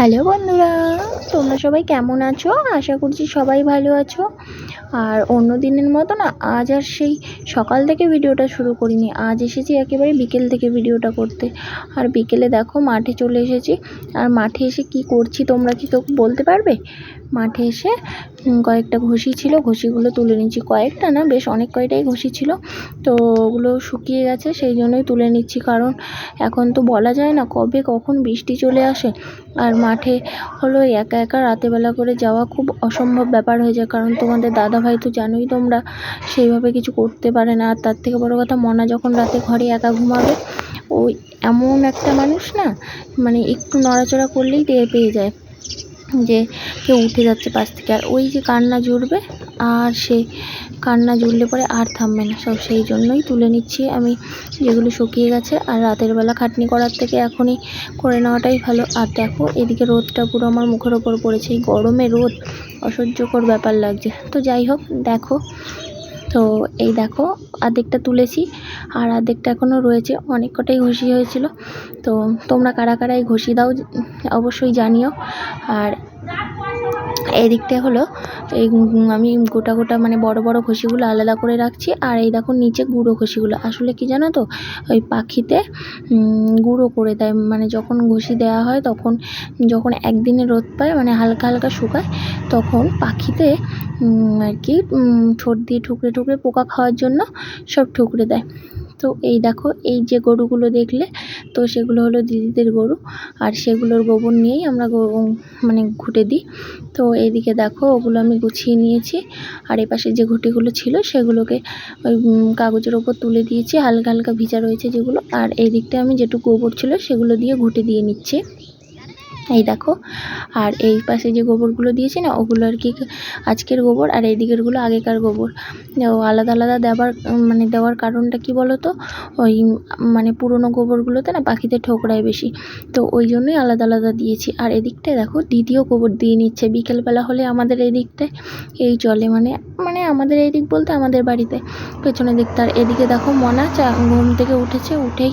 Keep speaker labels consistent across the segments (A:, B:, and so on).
A: Hello বন্ধুরা, তোমরা সবাই কেমন আছো? আশা করছি সবাই ভালো আছো। আর অন্য দিনের মতো না, আজ আর সেই সকাল থেকে ভিডিওটা শুরু করিনি। আজ এসেছি একেবারে বিকেল থেকে ভিডিওটা করতে। আর বিকেলে দেখো মাঠে চলে এসেছি। আর মাঠে এসে কি করছি তোমরা কি তো বলতে পারবে? মাঠে এসে কয়েকটা ঘষি ছিল, ঘষিগুলো তুলে নিচ্ছি। কয়েকটা না, বেশ অনেক কয়টাই ঘষি ছিল। তো ওগুলো শুকিয়ে গেছে, সেই জন্যই তুলে নিচ্ছি। কারণ এখন তো বলা যায় না কবে কখন বৃষ্টি চলে আসে। আর মাঠে হলো একা একা রাতেরবেলা করে যাওয়া খুব অসম্ভব ব্যাপার হয়ে যায়। কারণ তোমাদের দাদা ভাই তো জানোই তোমরা, সেইভাবে কিছু করতে পারে না। আর তার থেকে বড় কথা, মনা যখন রাতে ঘরে একা ঘুমাবে, ওই এমন একটা মানুষ না মানে একটু নড়াচড়া করলেই টের পেয়ে যায়। যে কেউ উঠে যাচ্ছে পাশ থেকে। আর ওই যে কান্না জুড়বে, আর সে কান্না জুড়লে পরে আর থামবে না। সব সেই জন্যই তুলে নিচ্ছি আমি যেগুলো শুকিয়ে গেছে। আর রাতের বেলা খাটনি করার থেকে এখনই করে নেওয়াটাই ভালো। আর দেখো, এদিকে রোদটা পুরো আমার মুখের ওপর পড়েছে। এই গরমে রোদ অসহ্যকর ব্যাপার লাগছে। তো যাই হোক, দেখো। তো এই দেখো, আর্ধেকটা তুলেছি। আর আর্ধেকটা এখনও রয়েছে। অনেক কটাই ঘষি হয়েছিল। তো তোমরা কারা কারা এই ঘষি দাও, অবশ্যই জানিও। আর এদিকটা হলো, এই আমি গোটা গোটা মানে বড় বড় ঘষিগুলো আলাদা করে রাখছি। আর এই দেখো নিচে গুঁড়ো ঘষিগুলো। আসলে কি জানো তো, ওই পাখিতে গুঁড়ো করে দেয়। মানে যখন ঘষি দেওয়া হয়, তখন যখন একদিনে রোদ পায় মানে হালকা হালকা শুকায়, তখন পাখিতে আর কি ঠোঁট দিয়ে ঠুকরে ঠুকরে পোকা খাওয়ার জন্য সব ঠুকরে দেয়। তো এই দেখো, এই যে গরুগুলো দেখলে তো সেগুলো হলো দিদিদের গরু আর সেগুলোর গোবর নিয়েই আমরা মানে ঘুটে দিই। তো এইদিকে দেখো ওগুলো আমি গুছিয়ে নিয়েছি আর এপাশে যে ঘুটিগুলো ছিল সেগুলোকে ওই কাগজের ওপর তুলে দিয়েছি, হালকা হালকা ভিজা রয়েছে যেগুলো। আর এই দিকটা আমি যেটুকু গোবর ছিল সেগুলো দিয়ে ঘুটে দিয়ে নিচ্ছি। এই দেখো, আর এই পাশে যে গোবরগুলো দিয়েছি না, ওগুলো আর কি আজকের গোবর আর এই আগেকার গোবর। আলাদা আলাদা দেওয়ার মানে দেওয়ার কারণটা কি বলো তো ওই মানে পুরনো গোবরগুলোতে না পাখিতে ঠোকরায় বেশি। তো ওই জন্যই আলাদা আলাদা দিয়েছি। আর এদিকটায় দেখো, দ্বিতীয় গোবর দিয়ে নিচ্ছে। বিকেলবেলা হলে আমাদের এই দিকটায় এই চলে মানে মানে আমাদের এই দিক বলতে আমাদের বাড়িতে, পেছনের দিকটা। আর এদিকে দেখো মনা চা, ঘুম থেকে উঠেছে, উঠেই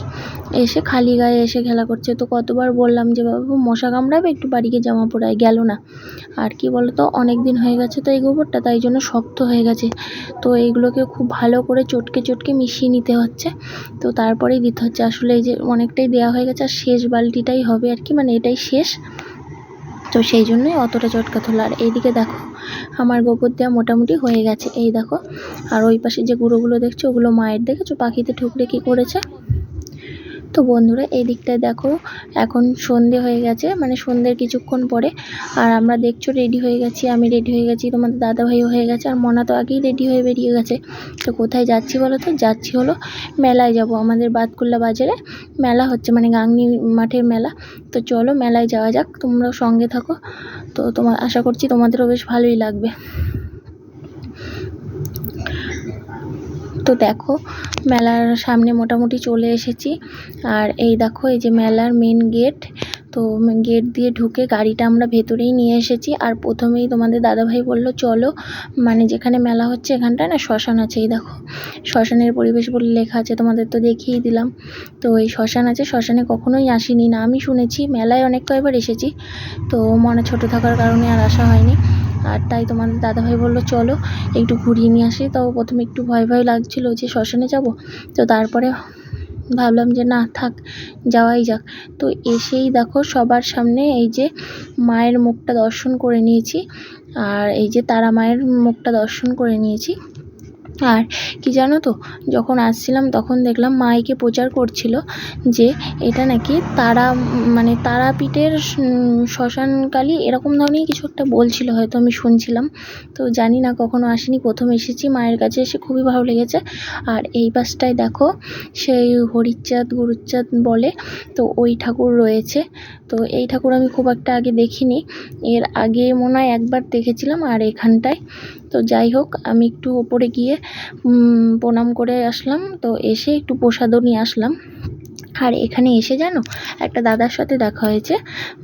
A: এসে খালি গায়ে এসে খেলা করছে। তো কতবার বললাম যে, বাবু, মশা কামড়াবে? একটু বাড়িকে জামা পরায় গেল না। আর কি বলতো অনেক দিন হয়ে গেছে তো এই গোবরটা, তাই জন্য শক্ত হয়ে গেছে। তো এইগুলোকে খুব ভালো করে চটকে চটকে মিশিয়ে নিতে হচ্ছে। তো তারপরেই দিতে হচ্ছে। আসলে এই যে অনেকটাই দেওয়া হয়ে গেছে, আর শেষ বালতিটাই হবে আর কি মানে এটাই শেষ। তো সেই জন্যই অতটা চটকা তোলা। আর এইদিকে দেখো, আমার গোবর দেওয়া মোটামুটি হয়ে গেছে। এই দেখো, আর ওই পাশে যে গুঁড়োগুলো দেখছ, ওগুলো মায়ের দেখেছ? পাখিতে ঠুকরে কী করেছে? তো বন্ধুরা, এই দিকটায় দেখো, এখন সন্ধে হয়ে গেছে মানে সন্ধ্যের কিছুক্ষণ পরে। আর আমরা দেখছ রেডি হয়ে গেছি, আমি রেডি হয়ে গেছি, তোমাদের দাদাভাইও হয়ে গেছে, আর মনা তো আগেই রেডি হয়ে বেরিয়ে গেছে। তো কোথায় যাচ্ছি বলো তো? যাচ্ছি হলো মেলায় যাব, আমাদের বাতকুল্লা বাজারে। মেলা হচ্ছে মানে গাংনি মাঠের মেলা। তো চলো মেলায় যাওয়া যাক, তোমরাও সঙ্গে থাকো। তো তোমার আশা করছি তোমাদেরও বেশ ভালোই লাগবে। তো দেখো, মেলার সামনে মোটামুটি চলে এসেছি। আর এই দেখো, এই যে মেলার মেন গেট তো গেট দিয়ে ঢুকে গাড়িটা আমরা ভেতরেই নিয়ে এসেছি। আর প্রথমেই তোমাদের দাদাভাই বলল, চলো মানে যেখানে মেলা হচ্ছে এখানটায় না, শ্মশান আছে, এই দেখো। শ্মশানের পরিবেশ বলে লেখা আছে, তোমাদের তো দেখিয়েই দিলাম। তো এই শ্মশান আছে, শ্মশানে কখনোই আসিনি। না, আমি শুনেছি, মেলায় অনেক কয়বার এসেছি। তো মনে ছোট থাকার কারণে আর আসা হয়নি। আর তাই তোমাদের দাদাভাই বলল, চলো একটু ঘুরিয়ে নিয়ে আসি। তাও প্রথমে একটু ভয় ভয় লাগছিল যে শ্মশানে যাব। তো তারপরে ভাবলাম যে, না, থাক, যাওয়াই যাক। তো এসেই দেখো সবার সামনে এই যে মায়ের মুখটা দর্শন করে নিয়েছি। আর এই যে তারা মায়ের মুখটা দর্শন করে নিয়েছি। আর কি জানো তো, যখন আসছিলাম তখন দেখলাম মাইকে প্রচার করছিল যে এটা নাকি তারা মানে তারাপীঠের শ্মশানকালী এরকম ধরনের কিছু একটা বলছিল হয়তো আমি শুনছিলাম। তো জানি না কখনো আসিনি, প্রথম এসেছি, মায়ের কাছে এসে খুবই ভালো লেগেছে। আর এই পাশটায় দেখো সেই হরিচাঁদ, গুরুচাঁদ বলে, তো ওই ঠাকুর রয়েছে। তো এই ঠাকুর আমি খুব একটা আগে দেখিনি। এর আগে মনে হয় একবার দেখেছিলাম আর এখানটায়। তো যাই হোক, আমি একটু ওপরে গিয়ে প্রণাম করে আসলাম। তো এসে একটু প্রসাদও নিয়ে আসলাম। আর এখানে এসে জানো, একটা দাদার সাথে দেখা হয়েছে।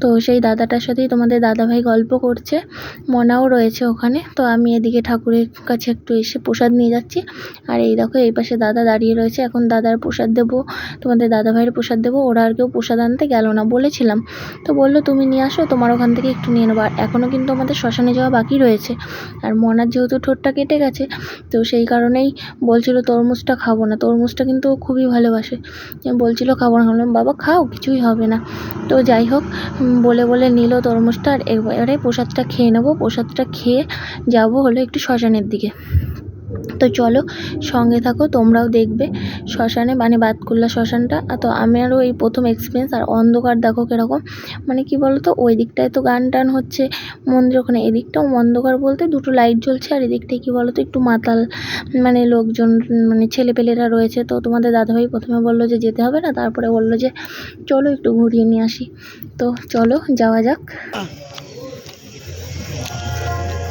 A: তো সেই দাদাটার সাথেই তোমাদের দাদাভাই গল্প করছে, মনাও রয়েছে ওখানে। তো আমি এদিকে ঠাকুরের কাছে একটু এসে প্রসাদ নিয়ে যাচ্ছি। আর এই দেখো, এই পাশে দাদা দাঁড়িয়ে রয়েছে। এখন দাদার প্রসাদ দেবো, তোমাদের দাদাভাইয়ের প্রসাদ দেবো। ওরা আর কেউ প্রসাদ আনতে গেল না বলেছিলাম। তো বলল, তুমি নিয়ে আসো, তোমার ওখান থেকে একটু নিয়ে নেব। আর এখনও কিন্তু আমাদের শ্মশানে যাওয়া বাকি রয়েছে। আর মনার যেহেতু ঠোঁটটা কেটে গেছে, তো সেই কারণেই বলছিল, তরমুজটা খাব না। তরমুজটা কিন্তু খুবই ভালোবাসে। বলছিল খাব না। বললাম বাবা, খাও, কিছুই হবে না। তো যাই হোক বলে বলে নিল তরমুজটা। আর এবারে প্রসাদটা খেয়ে নেব। প্রসাদটা খেয়ে যাব হলো একটু শ্মশানের দিকে। তো চলো, সঙ্গে থাকো, তোমরাও দেখবে শ্মশানে মানে বাতকুল্লা শ্মশানটা। তো আমারও এই প্রথম এক্সপিরিয়েন্স আর অন্ধকার দেখো কীরকম। মানে কি বলো তো ওই দিকটায় তো গান টান হচ্ছে, মন্দির ওখানে। এদিকটাও অন্ধকার বলতে দুটো লাইট জ্বলছে, আর এদিকটায় কি বলো তো একটু মাতাল মানে লোকজন মানে ছেলেপেলেরা রয়েছে। তো তোমাদের দাদাভাই প্রথমে বলল যে যেতে হবে না, তারপরে বলল যে চলো একটু ঘুরিয়ে নিয়ে আসি। তো চলো, যাওয়া যাক।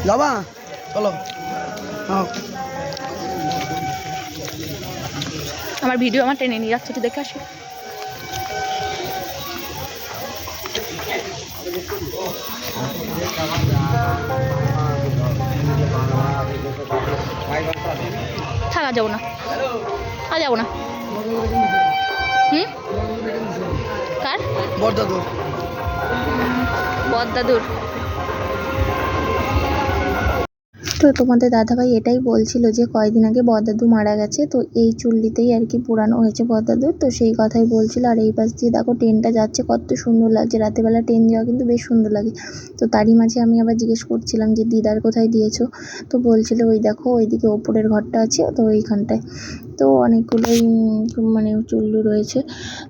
B: যাবা? চলো।
C: আমার ভিডিও আমার টেনে নিয়ে যাচ্ছে একটু দেখে আসি। থাক যাব না। আর যাব না। হুম? কার? বদ্দাদুর
A: তো তোমাদের দাদাভাই এটাই বলছিল যে কয়দিন আগে বদাদু মারা গেছে, তো এই চুল্লিতেই আর কি পুরানো হয়েছে বদাদুর। তো সেই কথাই বলছিল, আর এই পাশ দিয়ে দেখো ট্রেনটা যাচ্ছে, কত সুন্দর লাগছে। রাতেবেলা ট্রেন যাওয়া কিন্তু বেশ সুন্দর লাগে। তো তারই মাঝে আমি আবার জিজ্ঞেস করছিলাম যে, দিদার কোথায় দিয়েছ? তো বলছিল, ওই দেখো, ওইদিকে ওপরের ঘরটা আছে, তো ওইখানটায়। তো অনেকগুলোই মানে চুল্লু রয়েছে।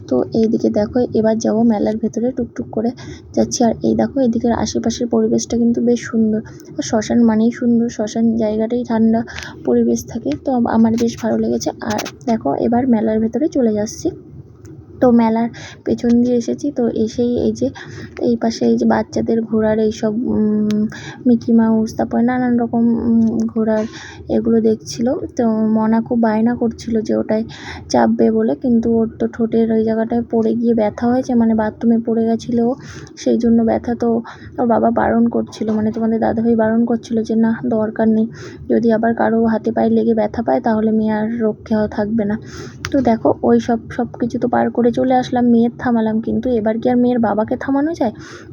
A: তো এইদিকে দেখো, এবার যাব মেলার ভেতরে টুকটুক করে যাচ্ছি। আর এই দেখো, এদিকের আশেপাশের পরিবেশটা কিন্তু বেশ সুন্দর। আর শ্মশান মানেই সুন্দর, শ্মশান জায়গাটাই ঠান্ডা পরিবেশ থাকে। তো আমার বেশ ভালো লেগেছে। আর দেখো, এবার মেলার ভেতরে চলে যাচ্ছি। তো মেলার পেছন দিয়ে এসেছি। তো এসেই এই যে, এই পাশে এই যে বাচ্চাদের ঘোড়ার এইসব মিকি মাউস, তারপরে নানান রকম ঘোড়ার এগুলো দেখছিল। তো মনা খুব বায়না করছিল যে ওটায় চাপবে বলে, কিন্তু ওর তো ঠোঁটের ওই জায়গাটায় পড়ে গিয়ে ব্যথা হয়েছে মানে বাথরুমে পড়ে গেছিল সেই জন্য ব্যথা তো ওর বাবা বারণ করছিল মানে তোমাদের দাদাভাই বারণ করছিল যে না, দরকার নেই। যদি আবার কারও হাতে পায়ে লেগে ব্যথা পায়, তাহলে মেয়ে আর রক্ষা থাকবে না। তো দেখো, ওই সব সব কিছু তো পার করে চলে আসলাম, মেয়ের থামালাম কিন্তু। এবার কি আর মেয়ের বাবাকে থামানো যায়?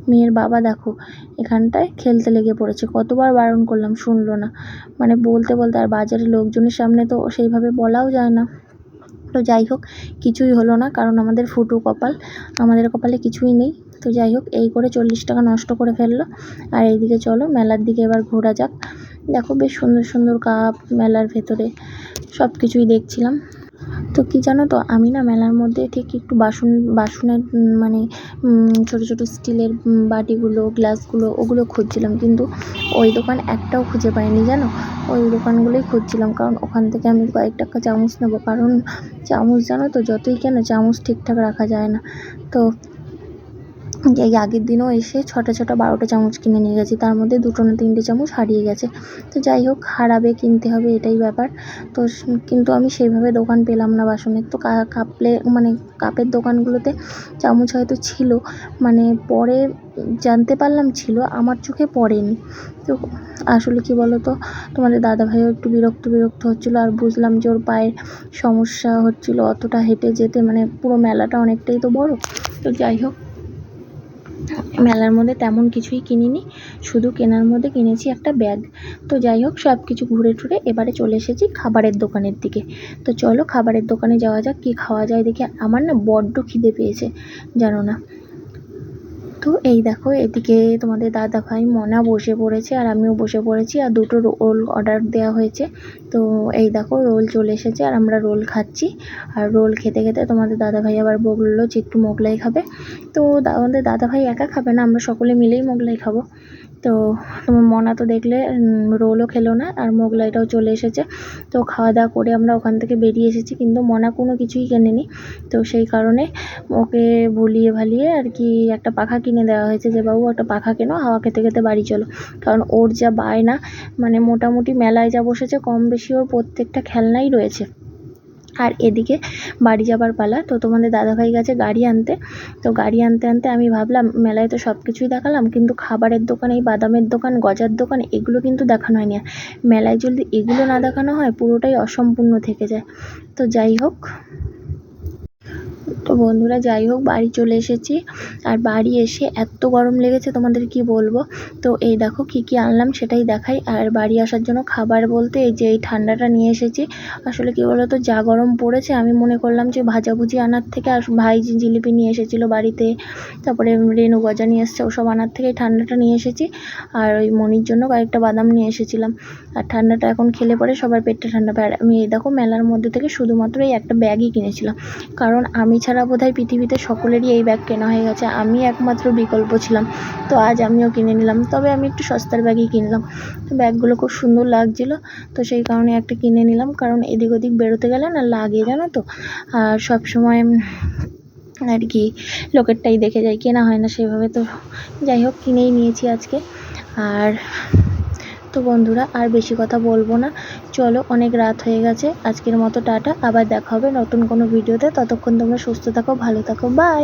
A: মেয়ের বাবা দেখো, এখানটায় খেলতে লেগে পড়েছে। কতবার বারণ করলাম, শুনলো না। মানে বলতে বলতে আর বাজারের লোকজনের সামনে তো সেইভাবে বলাও যায় না। তো যাই হোক, কিছুই হলো না, কারণ আমাদের ফুটু কপাল, আমাদের কপালে কিছুই নেই। তো যাই হোক, এই করে চল্লিশ টাকা নষ্ট করে ফেলল। আর এইদিকে চলো, মেলার দিকে এবার ঘোরা যাক। দেখো বেশ সুন্দর সুন্দর কাপ, মেলার ভেতরে সব কিছুই দেখছিলাম। তো কি জানো তো, আমি না মেলার মধ্যে ঠিক একটু বাসন, বাসনের মানে ছোটো ছোটো স্টিলের বাটিগুলো, গ্লাসগুলো, ওগুলো খুঁজছিলাম। কিন্তু ওই দোকান একটাও খুঁজে পাইনি জানো? ওই দোকানগুলোই খুঁজছিলাম। কারণ ওখান থেকে আমি কয়েক টাকা চামচ নেব। কারণ চামচ জানো তো, যতই কেন চামচ ঠিকঠাক রাখা যায় না। তো এই আগের দিনও এসে ছটা ছটা বারোটা চামচ কিনে নিয়ে গেছি। তার মধ্যে দুটো না তিনটে চামচ হারিয়ে গেছে। তো যাই হোক, হারাবে, কিনতে হবে, এটাই ব্যাপার। তো কিন্তু আমি সেইভাবে দোকান পেলাম না বাসনের। তো কাপলে মানে কাপের দোকানগুলোতে চামচ হয়তো ছিল মানে পরে জানতে পারলাম ছিল, আমার চোখে পড়েনি। তো আসলে কি বলো তো তোমাদের দাদাভাইও একটু বিরক্ত বিরক্ত হচ্ছিল আর বুঝলাম যে ওর পায়ের সমস্যা হচ্ছিল, অতটা হেঁটে যেতে মানে পুরো মেলাটা অনেকটাই তো বড়। তো যাই হোক মেলার মধ্যে তেমন কিছুই কিনিনি। শুধু কেনার মধ্যে কিনেছি একটা ব্যাগ। তো যাই হোক সব কিছু ঘুরে টুরে এবারে চলে এসেছি খাবারের দোকানের দিকে। তো চলো খাবারের দোকানে যাওয়া যাক, কী খাওয়া যায় দেখি। আমার না বড্ড খিদে পেয়েছে, জানো না। তো এই দেখো, এদিকে তোমাদের দাদা ভাই মনা বসে পড়েছে আর আমিও বসে পড়েছি আর দুটো রোল অর্ডার দেওয়া হয়েছে। তো এই দেখো, রোল চলে এসেছে আর আমরা রোল খাচ্ছি। আর রোল খেতে খেতে তোমাদের দাদা ভাই আবার বলল যে একটু মোগলাই খাবে। তো আমাদের দাদা ভাই একা খাবে না, আমরা সকলে মিলেই মোগলাই খাব। তো তোমার মনা তো দেখলে রোলও খেলো না আর মোগলাইটাও চলে এসেছে। তো খাওয়া দাওয়া করে আমরা ওখান থেকে বেরিয়ে এসেছি, কিন্তু মনা কোনো কিছুই কেনেনি। তো সেই কারণে ওকে ভুলিয়ে ভালিয়ে আর কি একটা পাখা কিনে দেওয়া হয়েছে যে, বাবু, একটা পাখা কেনো, হাওয়া খেতে খেতে বাড়ি চলো। কারণ ওর যা বায়না মানে মোটামুটি মেলায় যা বসেছে, কম বেশি ওর প্রত্যেকটা খেলনাই রয়েছে। আর এদিকে বাড়ি যাবার পালা, তো তোমাদের দাদাভাই গেছে গাড়ি আনতে। তো গাড়ি আনতে আনতে আমি ভাবলাম, মেলায় তো সব কিছুই দেখালাম, কিন্তু খাবারের দোকান, এই বাদামের দোকান, গজার দোকান, এগুলো কিন্তু দেখানো হয়নি। মেলায় যদি এগুলো না দেখানো হয়, পুরোটাই অসম্পূর্ণ থেকে যায়। তো যাই হোক তো বন্ধুরা, যাই হোক, বাড়ি চলে এসেছি। আর বাড়ি এসে এত গরম লেগেছে, তোমাদের কি বলব? তো এই দেখো কি কি আনলাম, সেটাই দেখাই। আর বাড়ি আসার জন্য খাবার বলতে এই যে এই ঠান্ডাটা নিয়ে এসেছি। আসলে কি বলতো, যা গরম পড়েছে, আমি মনে করলাম যে ভাজাভুজি আনার থেকে আর ভাই জিলিপি নিয়ে এসেছিল বাড়িতে, তারপরে রেনু গজা নিয়ে এসছে, ওসব আনার থেকে ঠান্ডাটা নিয়ে এসেছি। আর ওই মনির জন্য কয়েকটা বাদাম নিয়ে এসেছিলাম। আর ঠান্ডাটা এখন খেলে পরে সবার পেটটা ঠান্ডা পায়। আমি এই দেখো, মেলার মধ্যে থেকে শুধুমাত্র এই একটা ব্যাগই কিনেছিলাম। কারণ আমি ছাড়া বোধহয় পৃথিবীতে সকলেরই এই ব্যাগ কেনা হয়ে গেছে। আমি একমাত্র বিকল্প ছিলাম। তো আজ আমিও কিনে নিলাম। তবে আমি একটু সস্তার ব্যাগই কিনলাম। তো ব্যাগগুলো খুব সুন্দর লাগছিল। তো সেই কারণে একটা কিনে নিলাম। কারণ এদিক ওদিক বেরোতে গেলে না লাগে, জানো তো? আর সব সময় আর কি লোকেরটাই দেখে যাই কেনা হয় না সেভাবে। তো যাই হোক, কিনেই নিয়েছি আজকে। আর তো বন্ধুরা, আর বেশি কথা বলব না। চলো, অনেক রাত হয়ে গেছে। আজকের মতো টাটা। আবার দেখা হবে নতুন কোনো ভিডিওতে। ততক্ষণ তোমরা সুস্থ থাকো, ভালো থাকো। বাই!